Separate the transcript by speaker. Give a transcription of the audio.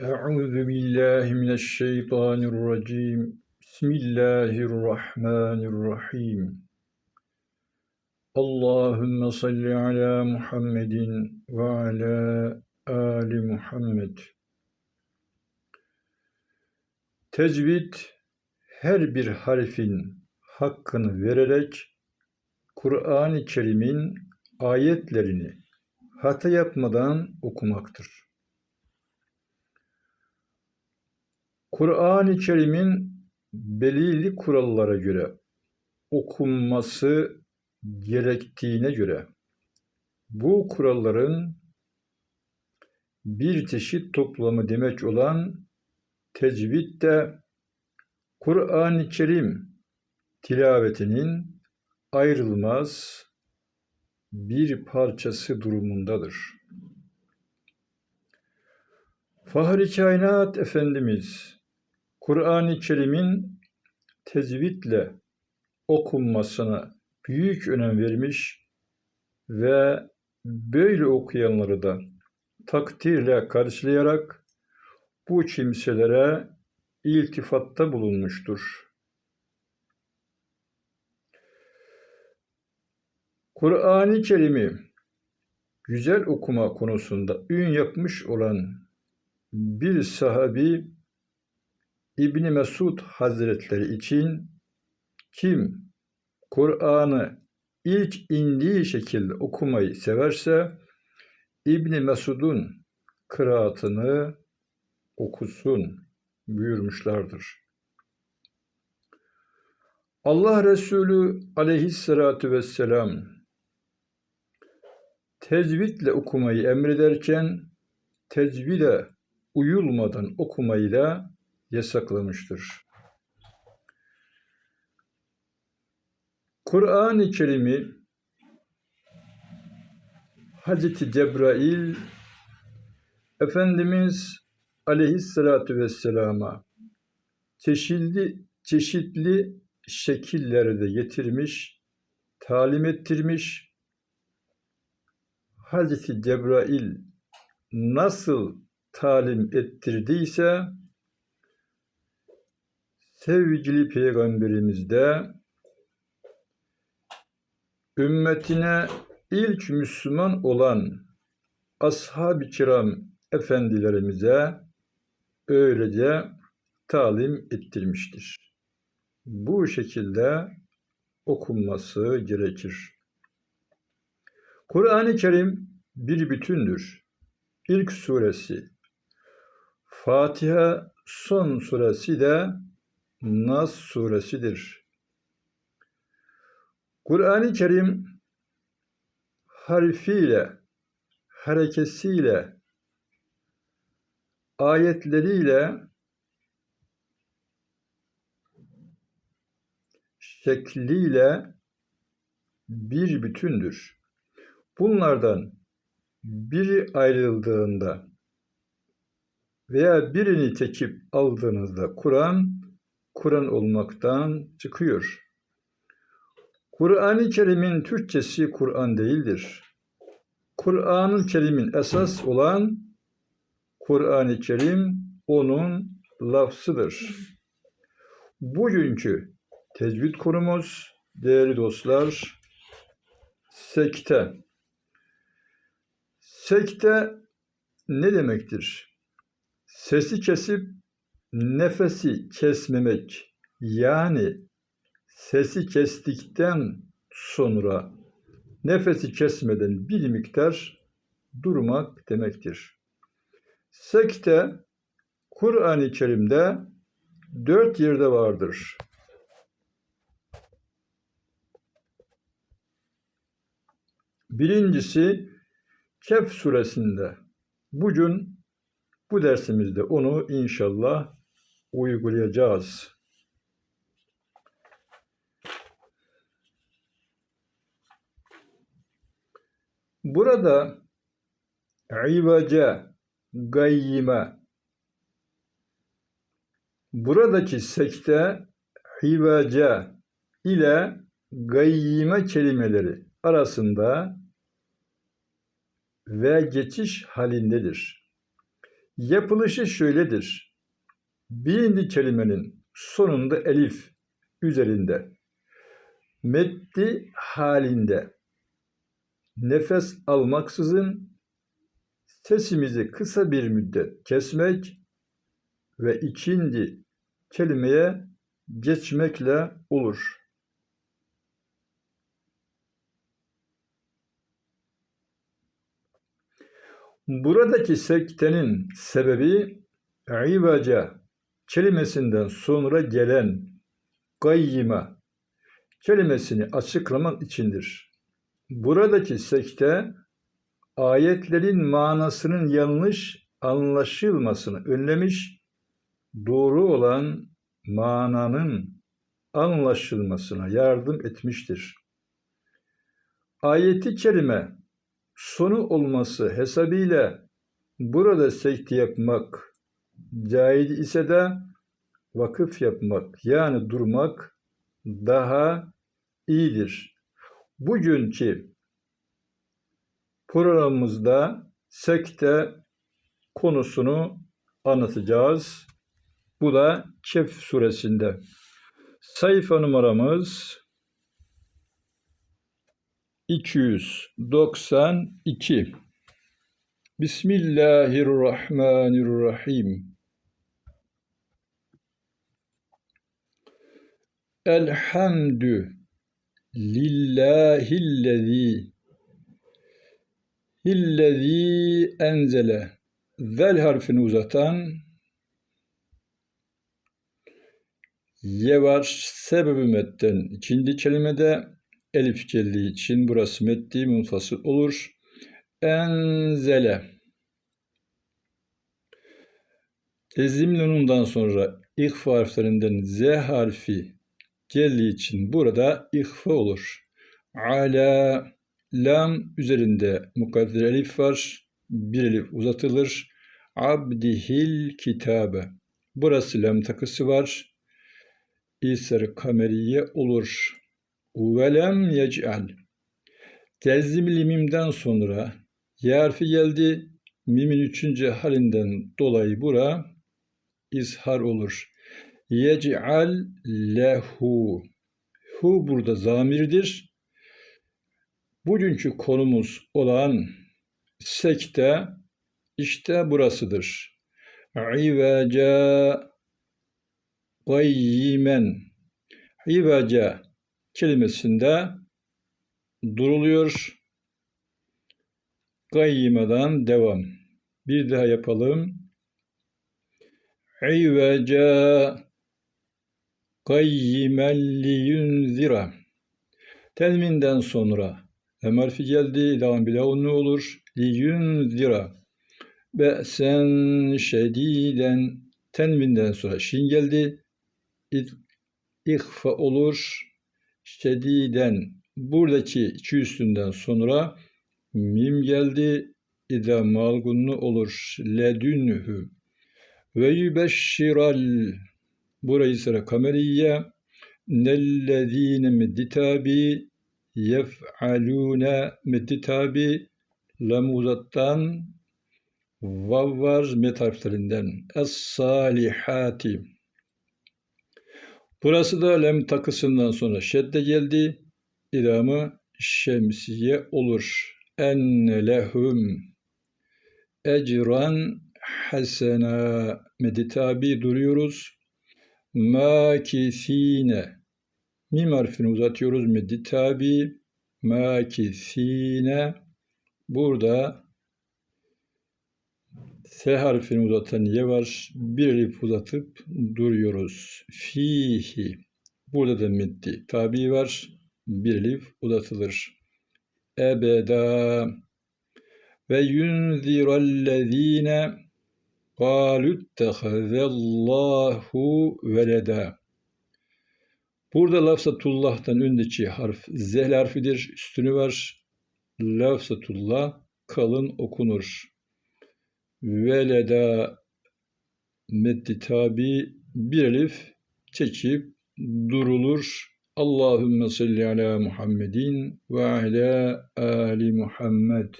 Speaker 1: Euzu billahi mineşşeytanirracim. Bismillahirrahmanirrahim. Allahümme salli ala Muhammedin ve ala ali Muhammed. Tecvid her bir harfin hakkını vererek Kur'an-ı Kerim'in ayetlerini hata yapmadan okumaktır. Kur'an-ı Kerim'in belirli kurallara göre okunması gerektiğine göre bu kuralların bir çeşit toplamı demek olan tecvid de Kur'an-ı Kerim tilavetinin ayrılmaz bir parçası durumundadır. Fahri Kainat Efendimiz Kur'an-ı Kerim'in tecvidle okunmasına büyük önem vermiş ve böyle okuyanları da takdirle karşılayarak bu kimselere iltifatta bulunmuştur. Kur'an-ı Kerim'i güzel okuma konusunda ün yapmış olan bir sahabi İbni Mesud Hazretleri için kim Kur'an'ı ilk indiği şekilde okumayı severse İbni Mesud'un kıraatını okusun buyurmuşlardır. Allah Resulü aleyhissalatu vesselam tecvidle okumayı emrederken tecvide uyulmadan okumayı da yasaklamıştır. Kur'an-ı Kerim'i Hazreti Cebrail Efendimiz Aleyhisselatü Vesselam'a çeşitli çeşitli şekillerde getirmiş, talim ettirmiş. Hazreti Cebrail nasıl talim ettirdiyse sevgili peygamberimiz de ümmetine ilk Müslüman olan ashab-ı kiram efendilerimize öylece talim ettirmiştir. Bu şekilde okunması gerekir. Kur'an-ı Kerim bir bütündür. İlk suresi Fatiha son suresi de Nas suresidir. Kur'an-ı Kerim harfiyle, harekesiyle, ayetleriyle şekliyle bir bütündür. Bunlardan biri ayrıldığında veya birini tekip aldığınızda Kur'an, Kur'an olmaktan çıkıyor. Kur'an-ı Kerim'in Türkçesi Kur'an değildir. Kur'an-ı Kerim'in esas olan Kur'an-ı Kerim onun lafzıdır. Bugünkü tecvid konumuz değerli dostlar sekte. Sekte ne demektir? Sesi kesip nefesi kesmemek yani sesi kestikten sonra nefesi kesmeden bir miktar durmak demektir. Sekte Kur'an-ı Kerim'de dört yerde vardır. Birincisi Kehf suresinde. Bugün bu dersimizde onu inşallah uygulayacağız. Burada ivace, gayyime buradaki sekte hivace ile gayyime kelimeleri arasında ve geçiş halindedir. Yapılışı şöyledir. Birinci kelimenin sonunda elif üzerinde meddi halinde nefes almaksızın sesimizi kısa bir müddet kesmek ve ikinci kelimeye geçmekle olur. Buradaki sektenin sebebi ivaca kelimesinden sonra gelen gayyime kelimesini açıklamak içindir. Buradaki sekte ayetlerin manasının yanlış anlaşılmasını önlemiş, doğru olan mananın anlaşılmasına yardım etmiştir. Ayeti kerime sonu olması hesabıyla burada sekte yapmak caiz ise de vakıf yapmak yani durmak daha iyidir. Bugünkü programımızda sekte konusunu anlatacağız. Bu da Kehf suresinde. Sayfa numaramız 292. Bismillahirrahmanirrahim. Elhamdü lillahillezî illezî enzele zel harfini uzatan ye var sebebi metten ikinci kelimede elif geldiği için burası meddi munfasıl olur. Enzele Ezim nunundan sonra ihfa harflerinden z harfi geldiği için burada ihfa olur. Ala lam üzerinde mukadder elif var. Bir elif uzatılır. Abdihil kitabe. Burası lam takısı var. İsar kameriye olur. Velem yec'al. Tezimli mimden sonra ya harfi geldi. Mimin üçüncü halinden dolayı bura izhar olur. Yec'al lehu. Hu burada zamirdir. Bugünkü konumuz olan sekte işte burasıdır. İveca gayyimen İveca kelimesinde duruluyor. Gayyimeden devam. Bir daha yapalım. İveca qayyimen liyunzira. Telminden sonra hem harfi geldi. Devam bile ne olur? Liyunzira. Be'sen şediden tenvinden sonra şin geldi. İhfa olur. Şediden buradaki iki üstünden sonra mim geldi. İda malgunlu olur. Ledünhü. Ve yübeşşiral Burayı sıra kameriye nellezine medditabi yef'alune medditabi lamuzattan vav var met harflerinden es-salihati Burası da lem takısından sonra şedde geldi. İdamı şemsiye olur. En lehum ecran hasena meditabi duruyoruz. Makisine. Mim harfini uzatıyoruz. Meddi tabi. Makisine. Burada S harfini uzatan ye var. Bir elif uzatıp duruyoruz. Fihi. Burada da meddi tabi var. Bir elif uzatılır. Ebeda. Ve yunzirallezine Kalüttehazallahu veleda. Burada lafzatullah'tan öndeki harf zel harfidir. Üstünü var. Lafzatullah kalın okunur. Veleda meddi tabi bir elif çekip durulur. Allahümme salli ala Muhammedin ve ala ali Muhammed.